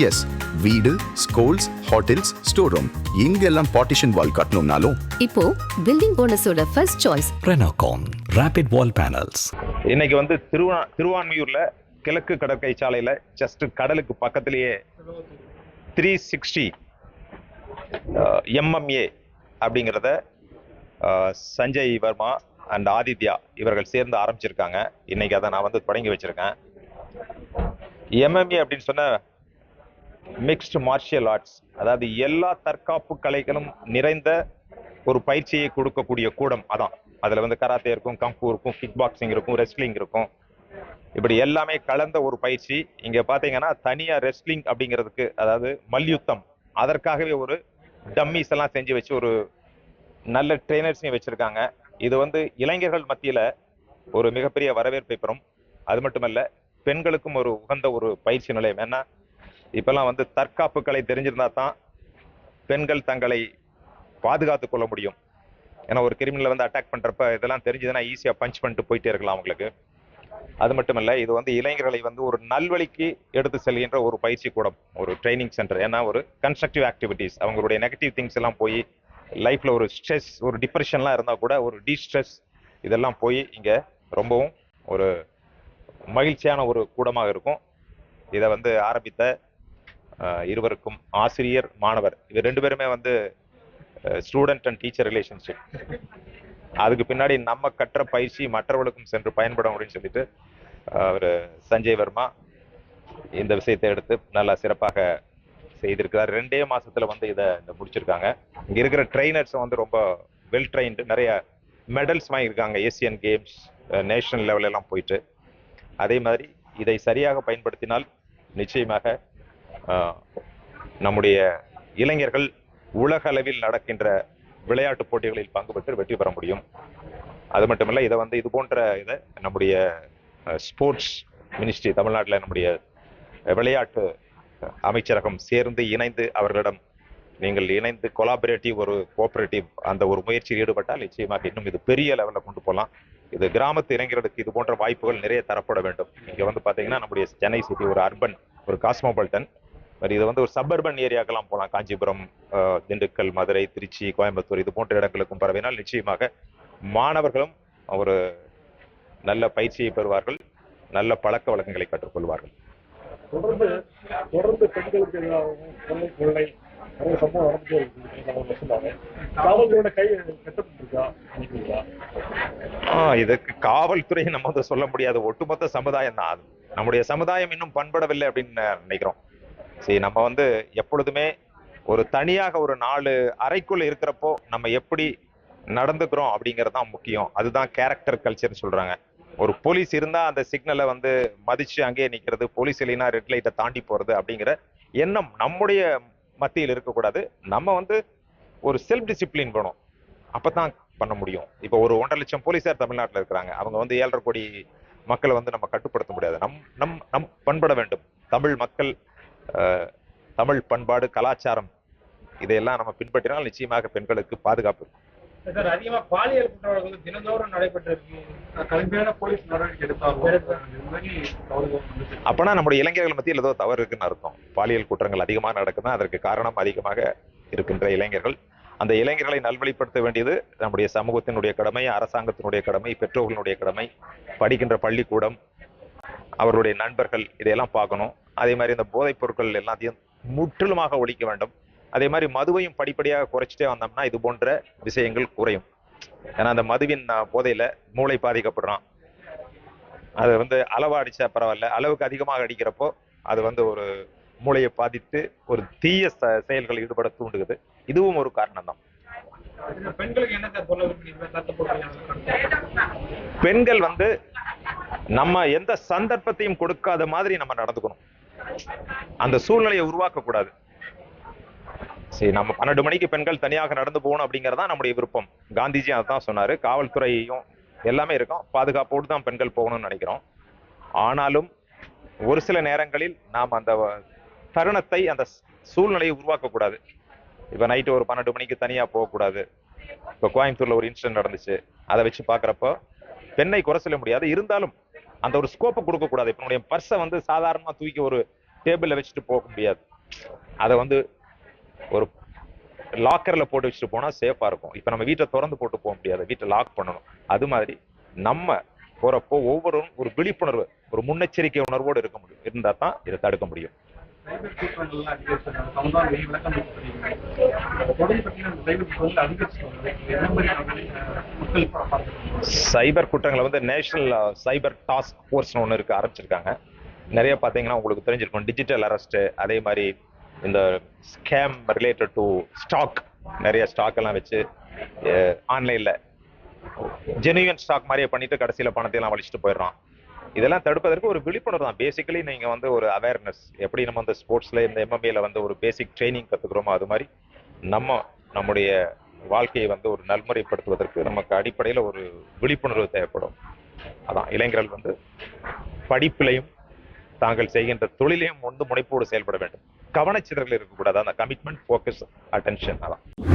S வீடு schools hotels store room இங்கெல்லாம் partition wall கட்டணும்னாலும். இப்போ building போனஸோட first choice Renocon Rapid Wall Panels. இன்னைக்கு வந்து திருவா திருவான்மியூர்ல கிழக்கு கடற்கரை சாலையில ஜஸ்ட் கடலுக்கு பக்கத்திலேயே த்ரீ சிக்ஸ்டி எம்எம்ஏ அப்படிங்கிறத அஹ், சஞ்சய் வர்மா அண்ட் ஆதித்யா இவர்கள் சேர்ந்து ஆரம்பிச்சிருக்காங்க. இன்னைக்கு அதை நான் வந்து தொடங்கி வச்சிருக்கேன். எம்எம்ஏ அப்படின்னு சொன்ன மிக்ஸ்டு மார்ஷியல் ஆர்ட்ஸ் அதாவது எல்லா தற்காப்பு கலைகளும் நிறைந்த ஒரு பயிற்சியை கொடுக்கக்கூடிய கூடம் அதான். அதுல வந்து கராத்தே இருக்கும் கம்பு இருக்கும் கிக் பாக்ஸிங் இருக்கும் ரெஸ்லிங் இருக்கும். இப்படி எல்லாமே கலந்த ஒரு பயிற்சி. இங்க பாத்தீங்கன்னா தனியா ரெஸ்லிங் அப்படிங்கிறதுக்கு அதாவது மல்யுத்தம் அதற்காகவே ஒரு டம்மிஸ் எல்லாம் செஞ்சு வச்சு ஒரு நல்ல ட்ரெயினர்ஸையும் வச்சிருக்காங்க. இது வந்து இளைஞர்கள் மத்தியில ஒரு மிகப்பெரிய வரவேற்பை பெறும். அது மட்டுமல்ல பெண்களுக்கும் ஒரு உகந்த ஒரு பயிற்சி நிலையம். ஏன்னா இப்பெல்லாம் வந்து தற்காப்பு கலை தெரிஞ்சிருந்தா தான் பெண்கள் தங்களை பாதுகாத்து கொள்ள முடியும். ஏன்னா ஒரு கிரிமினல் வந்து அட்டாக் பண்ணுறப்ப இதெல்லாம் தெரிஞ்சதுன்னா ஈஸியாக பஞ்ச் பண்ணிட்டு போயிட்டே இருக்கலாம் அவங்களுக்கு. அது மட்டுமல்ல இது வந்து இளைஞர்களை வந்து ஒரு நல்வழிக்கு எடுத்து செல்கின்ற ஒரு பயிற்சி கூடம் ஒரு ட்ரைனிங் சென்டர் ஏன்னா ஒரு கன்ஸ்ட்ரக்டிவ் ஆக்டிவிட்டீஸ் அவங்களுடைய நெகட்டிவ் திங்ஸ் எல்லாம் போய் லைஃப்பில் ஒரு ஸ்ட்ரெஸ் ஒரு டிப்ரெஷன்லாம் இருந்தால் கூட ஒரு டி ஸ்ட்ரெஸ் இதெல்லாம் போய் இங்கே ரொம்பவும் ஒரு மகிழ்ச்சியான ஒரு கூடமாக இருக்கும். இதை வந்து ஆரம்பித்த இருவருக்கும் ஆசிரியர் மாணவர் இவர் ரெண்டு பேருமே வந்து ஸ்டூடெண்ட் அண்ட் டீச்சர் ரிலேஷன்ஷிப் அதுக்கு பின்னாடி நம்ம கற்ற பயிற்சி மற்றவர்களுக்கும் சென்று பயன்படும் அப்படின்னு சொல்லிட்டு அவர் சஞ்சய் வர்மா இந்த விஷயத்தை எடுத்து நல்லா சிறப்பாக செய்திருக்கிறார். ரெண்டே மாசத்துல வந்து இதை இந்த முடிச்சிருக்காங்க. இங்க இருக்கிற ட்ரைனர்ஸும் வந்து ரொம்ப வெல் ட்ரைன்டு நிறைய மெடல்ஸ் வாங்கியிருக்காங்க. ஏசியன் கேம்ஸ் நேஷனல் லெவலெல்லாம் போயிட்டு. அதே மாதிரி இதை சரியாக பயன்படுத்தினால் நிச்சயமாக நம்முடைய இளைஞர்கள் உலக அளவில் நடக்கின்ற விளையாட்டு போட்டிகளில் பங்கு பெற்று வெற்றி பெற முடியும். அது மட்டுமல்ல இதை வந்து இது போன்ற இதை நம்முடைய ஸ்போர்ட்ஸ் மினிஸ்ட்ரி தமிழ்நாட்டில் நம்முடைய விளையாட்டு அமைச்சரகம் சேர்ந்து இணைந்து அவர்களிடம் நீங்கள் இணைந்து கொலாபரேட்டிவ் ஒரு கோஆபரேட்டிவ் அந்த ஒரு முயற்சியில் ஈடுபட்டால் நிச்சயமாக இன்னும் இது பெரிய லெவலில் கொண்டு போகலாம். இது கிராமத்து இளைஞர்களுக்கு இது போன்ற வாய்ப்புகள் நிறைய தரப்பட வேண்டும். இங்கே வந்து பார்த்தீங்கன்னா நம்முடைய சென்னை சிட்டி ஒரு அர்பன் ஒரு காஸ்மோபாலிட்டன் பட் இது வந்து ஒரு சப்பர்பன் ஏரியாக்கெல்லாம் போகலாம் காஞ்சிபுரம் திண்டுக்கல் மதுரை திருச்சி கோயம்புத்தூர் இது போன்ற இடங்களுக்கும் பரவினால் நிச்சயமாக மாணவர்களும் ஒரு நல்ல பயிற்சியை பெறுவார்கள். நல்ல பழக்க வழக்கங்களை கற்றுக்கொள்வார்கள். தொடர்ந்து தொடர்ந்து பெண்களுக்கு எதிராகவும் கொள்ளை கொள்ளை நிறைய சம்பவம் நடந்துட்டே இருக்கு. அவங்க சொன்னாங்க காவல்துறையோட கை கட்டப்பட்டு இருக்கா நினைக்கிறீங்களா ஆஹ் இதுக்கு காவல்துறை நம்ம வந்து சொல்ல முடியாது. ஒட்டுமொத்த சமுதாயம் தான் அது. நம்முடைய சமுதாயம் இன்னும் பண்படவில்லை அப்படின்னு நான் நினைக்கிறோம். சரி நம்ம வந்து எப்பொழுதுமே ஒரு தனியாக ஒரு நாலு அறைக்குள்ள இருக்கிறப்போ நம்ம எப்படி நடந்துக்கிறோம் அப்படிங்கிறது தான் முக்கியம். அதுதான் கேரக்டர் கல்ச்சர்னு சொல்றாங்க. ஒரு போலீஸ் இருந்தா அந்த சிக்னலை வந்து மதிச்சு அங்கேயே நிக்கிறது போலீஸ் இல்லைன்னா ரெட் லைட்டை தாண்டி போறது அப்படிங்கிற எண்ணம் நம்முடைய மத்தியில் இருக்கக்கூடாது. நம்ம வந்து ஒரு செல்ஃப் டிசிப்ளின் வேணும். அப்பதான் பண்ண முடியும். இப்போ ஒரு ஒன்றரை லட்சம் போலீஸார் தமிழ்நாட்டில் இருக்கிறாங்க. அவங்க வந்து ஏழரை கோடி மக்களை வந்து நம்ம கட்டுப்படுத்த முடியாது. நம் நம் நம் பண்பட வேண்டும். தமிழ் மக்கள் தமிழ் பண்பாடு கலாச்சாரம் இதையெல்லாம் நம்ம பின்பற்றினால் நிச்சயமாக பெண்களுக்கு பாதுகாப்பு. சார் அதிகமா பாலியல் வந்து தினந்தோறும் நடைபெற்று இருக்கு கடுமையான போலீஸ் நடவடிக்கை. அப்பனா நம்முடைய இளைஞர்கள் மத்தியில் ஏதோ தவறு இருக்குன்னு அர்த்தம். பாலியல் குற்றங்கள் அதிகமாக நடக்குதுன்னா அதற்கு காரணம் அதிகமாக இருக்கின்ற இளைஞர்கள். அந்த இளைஞர்களை நல்வழிப்படுத்த வேண்டியது நம்முடைய சமூகத்தினுடைய கடமை அரசாங்கத்தினுடைய கடமை பெற்றோர்களுடைய கடமை படிக்கின்ற பள்ளிக்கூடம் அவர்களுடைய நண்பர்கள் இதையெல்லாம் பார்க்கணும். அதே மாதிரி இந்த போதைப் பொருட்கள் எல்லாத்தையும் முற்றிலுமாக ஒழிக்க வேண்டும். அதே மாதிரி மதுவையும் படிப்படியாக குறைச்சிட்டே வந்தோம்னா இது போன்ற விஷயங்கள் குறையும். ஏன்னா அந்த மதுவின் போதையில மூளை பாதிக்கப்படுறான். அது வந்து அளவா அடிச்சா பரவாயில்ல. அளவுக்கு அதிகமாக அடிக்கிறப்போ அது வந்து ஒரு மூளையை பாதித்து ஒரு தீய ச- செயல்களில் ஈடுபட தூண்டுகிறது. இதுவும் ஒரு காரணம் தான் பெண்கள் வந்து நம்ம எந்த சந்தர்ப்பத்தையும் கொடுக்காத மாதிரி நம்ம நடந்துக்கணும். அந்த சூழ்நிலையை உருவாக்க கூடாது சரி நம்ம பன்னெண்டு மணிக்கு பெண்கள் தனியாக நடந்து போகணும் அப்படிங்கிறது தான் நம்முடைய விருப்பம். காந்திஜி அதான் சொன்னாரு காவல்துறையும் எல்லாமே இருக்கும் பாதுகாப்போடு தான் பெண்கள் போகணும்னு நினைக்கிறோம். ஆனாலும் ஒரு சில நேரங்களில் நாம் அந்த தருணத்தை அந்த சூழ்நிலையை உருவாக்க கூடாது நைட்டு ஒரு பன்னெண்டு மணிக்கு தனியா போகக்கூடாது. இப்ப கோயம்புத்தூர்ல ஒரு இன்சிடென்ட் நடந்துச்சு அதை வச்சு பாக்குறப்போ பெண்ணை குறை சொல்ல முடியாது. இருந்தாலும் அந்த ஒரு ஸ்கோப்பை கொடுக்கக்கூடாது. கூடாது இப்ப என்னுடைய பர்ஸை வந்து சாதாரணமா தூக்கி ஒரு டேபிளில் வச்சுட்டு போக முடியாது. அதை வந்து ஒரு லாக்கரில் போட்டு வச்சுட்டு போனால் சேஃபாக இருக்கும். இப்போ நம்ம வீட்டை திறந்து போட்டு போக முடியாது. வீட்டை லாக் பண்ணணும். அது மாதிரி நம்ம போகிறப்போ ஒவ்வொருவரும் ஒரு விழிப்புணர்வு ஒரு முன்னெச்சரிக்கை உணர்வோடு இருக்க முடியும். இருந்தால் தான் இதை தடுக்க முடியும். சைபர் குற்றங்கள் வந்து நேஷனல் சைபர் டாஸ்க் ஃபோர்ஸ்னு ஒன்று இருக்கு ஆரம்பிச்சிருக்காங்க. நிறைய பார்த்தீங்கன்னா உங்களுக்கு தெரிஞ்சிருக்கும். டிஜிட்டல் அரெஸ்ட்டு அதே மாதிரி இந்த ஸ்கேம் ரிலேட்டட் டு ஸ்டாக் நிறைய ஸ்டாக் எல்லாம் வச்சு ஆன்லைனில் ஜெனுவன் ஸ்டாக் மாதிரியே பண்ணிட்டு கடைசியில் பணத்தையெல்லாம் வலிச்சுட்டு போயிடுறான். இதெல்லாம் தடுப்பதற்கு ஒரு விழிப்புணர்வு தான். பேசிக்கலி நீங்கள் வந்து ஒரு அவேர்னஸ் எப்படி நம்ம வந்து ஸ்போர்ட்ஸில் இந்த எம்எம்ஏல வந்து ஒரு பேசிக் ட்ரைனிங் கற்றுக்குறோமோ அது மாதிரி நம்ம நம்முடைய வாழ்க்கையை வந்து ஒரு நல்முறைப்படுத்துவதற்கு நமக்கு அடிப்படையில் ஒரு விழிப்புணர்வு தேவைப்படும். அதான் இளைஞர்கள் வந்து படிப்புலையும் தாங்கள் செய்கின்ற தொழிலையும் வந்து முனைப்போடு செயல்பட வேண்டும். கவனச்சிதறல் இருக்கக்கூடாது. அந்த கமிட்மெண்ட் ஃபோக்கஸ் அட்டென்ஷன் அதான்.